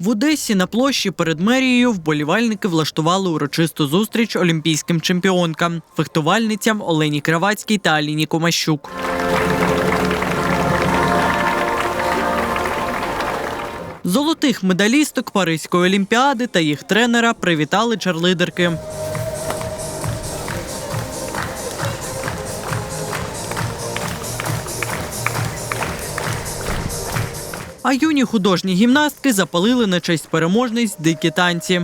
В Одесі на площі перед мерією вболівальники влаштували урочисту зустріч олімпійським чемпіонкам, фехтувальницям Олені Кравацькій та Аліні Комащук. Золотих медалісток Паризької олімпіади та їх тренера привітали чарлидерки. А юні художні гімнастки запалили на честь переможниць дикі танці.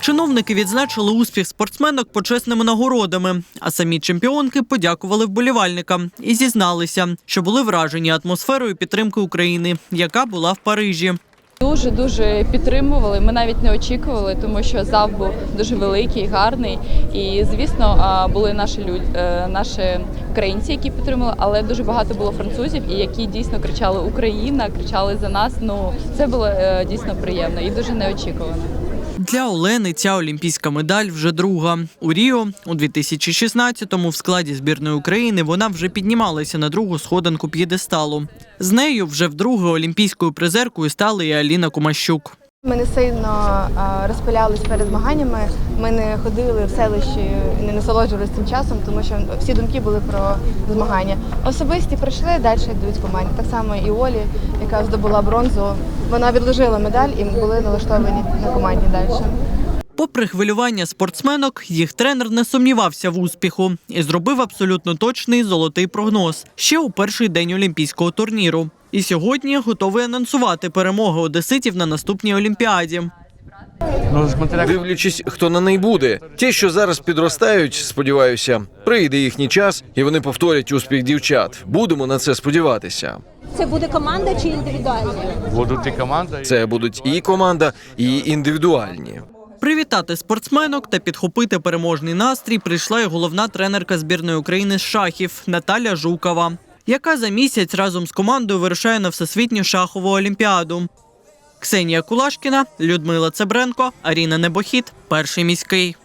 Чиновники відзначили успіх спортсменок почесними нагородами, а самі чемпіонки подякували вболівальникам і зізналися, що були вражені атмосферою підтримки України, яка була в Парижі. Дуже дуже підтримували. Ми навіть не очікували, тому що зал був дуже великий, гарний. І звісно, були наші люд... е, наші українці, які підтримували, але дуже багато було французів, і які дійсно кричали Україна, кричали за нас. Ну це було е, дійсно приємно і дуже неочікувано. Для Олени ця олімпійська медаль вже друга. У Ріо у 2016-му в складі збірної України вона вже піднімалася на другу сходинку п'єдесталу. З нею вже вдруге олімпійською призеркою стала і Аліна Кумащук. Ми не сильно розпилялись перед змаганнями. Ми не ходили в селищі не насолоджувалися цим часом, тому що всі думки були про змагання. Особисті прийшли, далі йдуть команді. Так само і Олі, яка здобула бронзу. Вона відложила медаль і були налаштовані на команді далі. Попри хвилювання спортсменок, їх тренер не сумнівався в успіху і зробив абсолютно точний золотий прогноз ще у перший день олімпійського турніру. І сьогодні готовий анонсувати перемоги одеситів на наступній олімпіаді. Дивлячись, хто на неї буде. Ті, що зараз підростають, сподіваюся, прийде їхній час, і вони повторять успіх дівчат. Будемо на це сподіватися. Це буде команда чи індивідуально? Будуть і команда. Це будуть і команда, і індивідуальні. Привітати спортсменок та підхопити переможний настрій прийшла і головна тренерка збірної України з шахів Наталя Жукова, яка за місяць разом з командою вирушає на всесвітню шахову олімпіаду. Ксенія Кулашкіна, Людмила Цебренко, Аріна Небохід, перший міський.